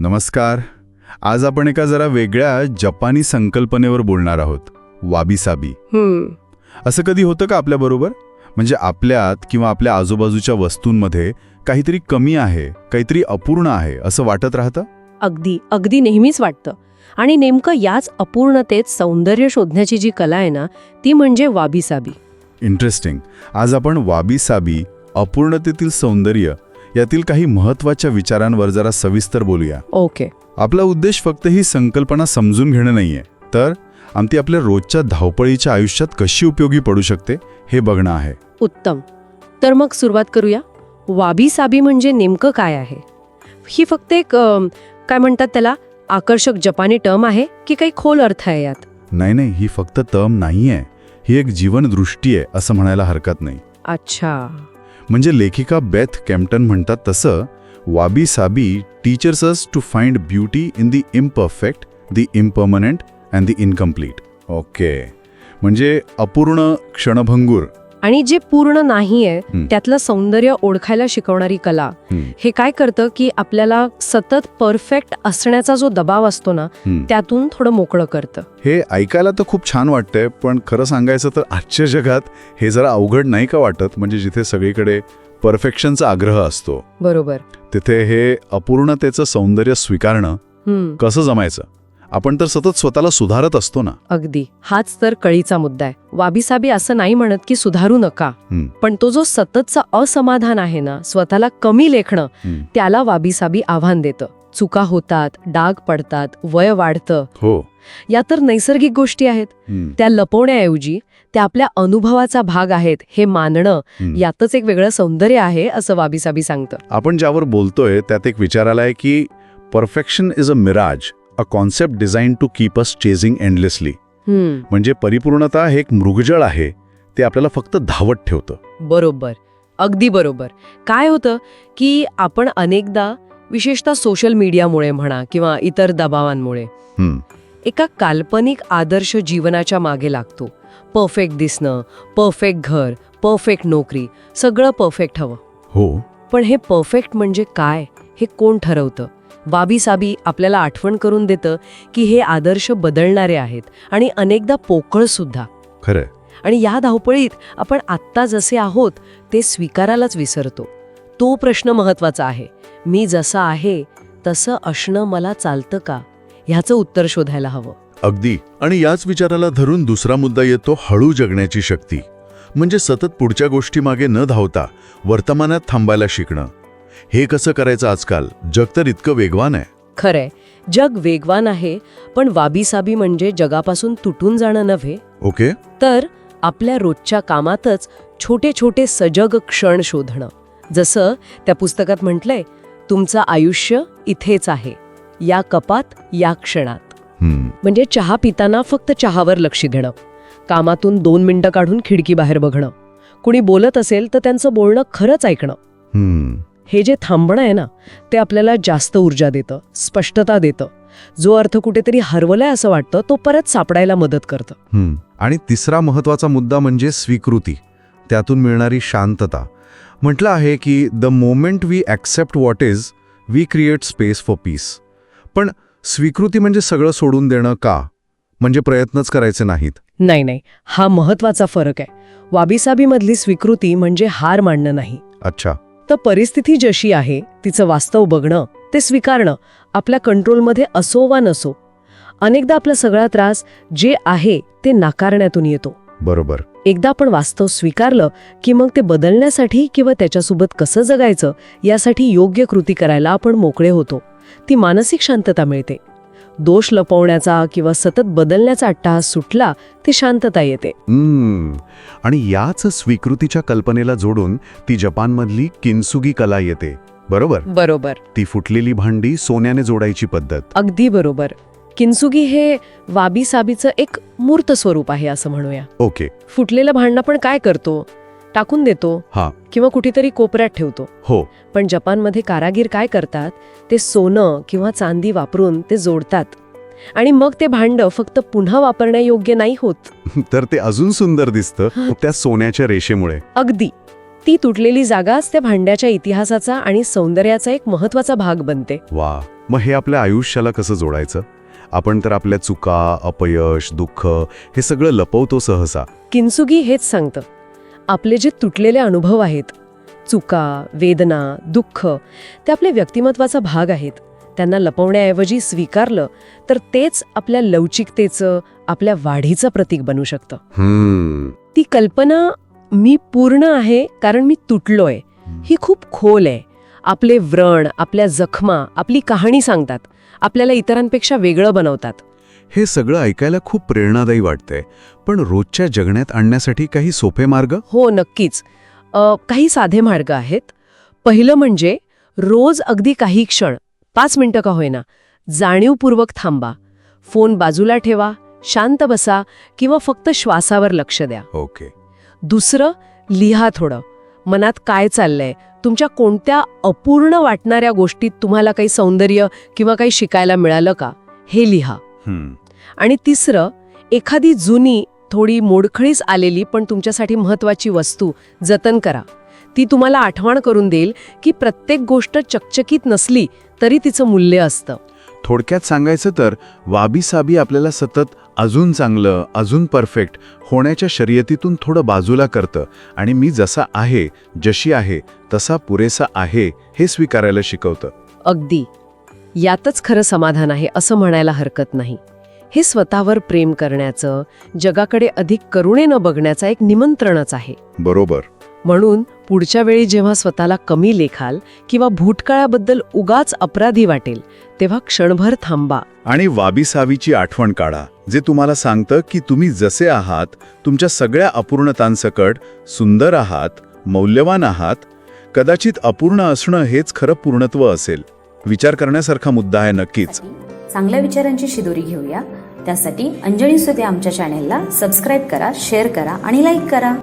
नमस्कार. आज आपण एका जरा वेगळ्या जपानी संकल्पनेवर बोलणार आहोत. वाबीसाबी. असं कधी होतं का आपल्याबरोबर म्हणजे आपल्यात किंवा आपल्या आजूबाजूच्या वस्तूंमध्ये काहीतरी कमी आहे काहीतरी अपूर्ण आहे असं वाटत राहतं? अगदी अगदी नेहमीच वाटतं. आणि नेमकं याच अपूर्णतेत सौंदर्य शोधण्याची जी कला आहे ना ती म्हणजे वाबीसाबी. इंटरेस्टिंग आज आपण वाबीसाबी अपूर्णतेतील सौंदर्य यातील काही महत्त्वाच्या विचारांवर जरा सविस्तर बोलूया. ओके. आपला उद्देश फक्त ही संकल्पना समजून घेणं नाहीये. तर आमती आपल्या रोजच्या धावपळीच्या आयुष्यात कशी उपयोगी पडू शकते हे बघणं आहे. उत्तम. तर मग सुरुवात करूया. वाबीसाबी म्हणजे नेमकं काय आहे? ही फक्त एक अम, काय म्हणतात त्याला आकर्षक जपानी टर्म आहे की काही खोल अर्थ आहे यात? नाही नाही ही फक्त तम नाहीये. ही एक जीवनदृष्टी आहे असं म्हणायला हरकत नाही. अच्छा. म्हणजे लेखिका बेथ कॅम्प्टन म्हणतात तसं wabi sabi teaches us to find beauty in the imperfect the impermanent and the incomplete okay म्हणजे अपूर्ण क्षणभंगूर आणि जे पूर्ण नाहीये. त्यातलं सौंदर्य ओळखायला शिकवणारी कला. हं, काय करतं की आपल्याला सतत परफेक्ट असण्याचा जो दबाव असतो ना. त्यातून थोडं मोकळं करतं. हे ऐकायला तर खूप छान वाटतंय पण खरं सांगायचं तर आजच्या जगात हे जरा अवघड नाही का वाटत? म्हणजे जिथे सगळीकडे परफेक्शनचा आग्रह असतो. बरोबर. तिथे हे अपूर्णतेचं सौंदर्य स्वीकारणं कसं जमायचं? आपण तर सतत स्वतःला सुधारत असतो ना. अगदी. हाच तर कळीचा मुद्दा आहे. वाबीसाबी असं नाही म्हणत की सुधारू नका. हं, पण तो जो सततचा असमाधान आहे ना स्वतःला कमी लेखणं हं. त्याला वाबीसाबी आव्हान देतं. चुका होतात डाग पडतात वय वाढतं. हो. या तर नैसर्गिक गोष्टी आहेत. हं, त्या लपवण्याऐवजी त्या आपल्या अनुभवाचा भाग आहेत हे मानणं हं. यातच एक वेगळं सौंदर्य आहे असं वाबीसाबी सांगतं. आपण ज्यावर बोलतोय त्यात एक विचार आलाय की perfection is a mirage a concept designed to keep us chasing endlessly म्हणजे परिपूर्णता हे एक मृगजळ आहे ते आपल्याला फक्त धावत ठेवतं. बरोबर. अगदी बरोबर. काय होतं की आपण अनेकदा विशेषतः सोशल मीडियामुळे म्हणा किंवा इतर दबावांमुळे एका काल्पनिक आदर्श जीवनाच्या मागे लागतो. परफेक्ट दिसणं परफेक्ट घर परफेक्ट नोकरी सगळं परफेक्ट हवं. हो. पण हे परफेक्ट म्हणजे काय? हे कोण ठरवतं? वाबी साबी आपल्याला आठवण करून देतं की हे आदर्श बदलणारे आहेत आणि अनेकदा पोकळ सुद्धा. खरंय आणि या धावपळीत आपण आत्ता जसे आहोत ते स्वीकारायलाच विसरतो. तो प्रश्न महत्त्वाचा आहे. मी जसा आहे तसं असणं मला चालतं का? ह्याचं उत्तर शोधायला हवं. अगदी. आणि याच विचाराला धरून दुसरा मुद्दा येतो हळू जगण्याची शक्ती. म्हणजे सतत पुढच्या गोष्टीमागे न धावता वर्तमानात थांबायला शिकणं. हे कसं करायचं आजकाल? जग तर इतकं वेगवान आहे. खरंय. जग वेगवान आहे पण वाबीसाबी म्हणजे जगापासून तुटून जाणं नव्हे. ओके. तर आपल्या रोजच्या कामातच छोटे छोटे सजग क्षण शोधणं. जसं त्या पुस्तकात म्हटलंय तुमचं आयुष्य इथेच आहे. या कपात या क्षणात. म्हणजे चहा पिताना फक्त चहावर लक्ष देणं. कामातून दोन मिनिटं काढून खिडकी बाहेर बघणं. कुणी बोलत असेल तर त्यांचं बोलणं खरंच ऐकणं. हं. जे थांबणं आहे ना ते आपल्याला जास्त ऊर्जा देतं स्पष्टता देतं. जो अर्थ कुठेतरी हरवलाय असं वाटतं तो परत सापडायला मदत करतं. आणि तिसरा महत्त्वाचा मुद्दा म्हणजे स्वीकृती. त्यातून मिळणारी शांतता. म्हटलं आहे की the moment we accept what is we create space for peace. पण स्वीकृती म्हणजे सगळं सोडून देणं का? म्हणजे प्रयत्नच करायचे नाहीत. नाही नाही. हा महत्त्वाचा फरक आहे. वाबीसाबीमधली स्वीकृती म्हणजे हार मानणं नाही. अच्छा. तर परिस्थिती जशी आहे तिचं वास्तव बघणं ते स्वीकारणं आपल्या कंट्रोलमध्ये असो वा नसो अनेकदा आपला सगळा त्रास जे आहे ते नाकारण्यातून येतो. बरोबर. एकदा आपण वास्तव स्वीकारलं की मग ते बदलण्यासाठी किंवा त्याच्यासोबत कसं जगायचं यासाठी योग्य कृती करायला आपण मोकळे होतो. ती मानसिक शांतता मिळते. दोष लपवण्याचा किंवा सतत बदलण्याचा अट्टहास सुटला ती शांतता येते. हम्म. आणि याच स्वीकृतीच्या कल्पनेला जोडून ती जपानमधली किन्सुगी कला येते. बरोबर? बरोबर. ती फुटलेली भांडी सोन्याने जोडायची पद्धत. अगदी बरोबर. किन्सुगी हे वाबी साबीचं एक मूर्त स्वरूप आहे असं म्हणूया. ओके. फुटलेलं भांडणं पण काय करतो? टाकून देतो हा. किंवा कुठेतरी कोपऱ्यात ठेवतो. हो. पण जपानमध्ये कारागीर काय करतात? ते सोनं किंवा चांदी वापरून ते जोडतात. आणि मग ते भांडं फक्त पुन्हा वापरण्यायोग्य नाही होत. तर ते अजून सुंदर दिसतं त्या सोन्याच्या रेषेमुळे. अगदी. ती तुटलेली जागाच त्या भांड्याच्या इतिहासाचा आणि सौंदर्याचा एक महत्त्वाचा भाग बनते. वा. मग हे आपल्या आयुष्याला कसं जोडायचं? आपण तर आपल्या चुका अपयश दुःख हे सगळं लपवतो सहसा. किन्सुगी हेच सांगतं. आपले जे तुटलेले अनुभव आहेत चुका वेदना दुःख ते आपल्या व्यक्तिमत्वाचा भाग आहेत. त्यांना लपवण्याऐवजी स्वीकारलं तर तेच आपल्या लवचिकतेचं आपल्या वाढीचं प्रतीक बनू शकतं. हम्म. ती कल्पना मी पूर्ण आहे कारण मी तुटलोय. ही खूप खोल आहे. आपले व्रण आपल्या जखमा आपली कहाणी सांगतात. आपल्याला इतरांपेक्षा वेगळं बनवतात. हे सगळं ऐकायला खूप प्रेरणादायी वाटतंय. पण रोजच्या जगण्यात आणण्यासाठी काही सोपे मार्ग? हो नक्कीच. काही साधे मार्ग आहेत. पहिलं म्हणजे रोज अगदी काही क्षण पाच मिनिटं का होईना जाणीवपूर्वक थांबा. फोन बाजूला ठेवा शांत बसा किंवा फक्त श्वासावर लक्ष द्या. ओके. दुसरं लिहा थोडं. मनात काय चाललंय? तुमच्या कोणत्या अपूर्ण वाटणाऱ्या गोष्टीत तुम्हाला काही सौंदर्य किंवा काही शिकायला मिळालं का? हे लिहा. आणि तिसरं एखादी जुनी थोडी मोडखळीस आलेली पण तुमच्यासाठी महत्वाची वस्तू जतन करा. ती तुम्हाला आठवण करून देईल की प्रत्येक गोष्ट चकचकीत नसली तरी तिचं मूल्य असतं. थोडक्यात सांगायचं तर वाबी साबी आपल्याला सतत अजून चांगलं अजून परफेक्ट होण्याच्या शर्यतीतून थोडं बाजूला करतं. आणि मी जसा आहे जशी आहे तसा पुरेसा आहे हे स्वीकारायला शिकवतं. अगदी. यातच खरं समाधान आहे असं म्हणायला हरकत नाही. हे स्वतःवर प्रेम करण्याचं जगाकडे अधिक करुणेनं बघण्याचं एक निमंत्रणच आहे. बरोबर. म्हणून पुढच्या वेळी जेव्हा स्वतःला कमी लेखाल किंवा भूतकाळाबद्दल उगाच अपराधी वाटेल तेव्हा क्षणभर थांबा. आणि वाबी सावीची आठवण काढा जे तुम्हाला सांगतं की तुम्ही जसे आहात तुमच्या सगळ्या अपूर्णतांसकट सुंदर आहात मौल्यवान आहात कदाचित अपूर्ण असणं हेच खरं पूर्णत्व असेल. विचार करण्यासारखा मुद्दा आहे नक्कीच. चांगल्या विचारांची शिदोरी घेऊया. त्यासाठी अंजनी सुद्या आमच्या चॅनेलला सबस्क्राईब करा शेअर करा आणि लाईक करा.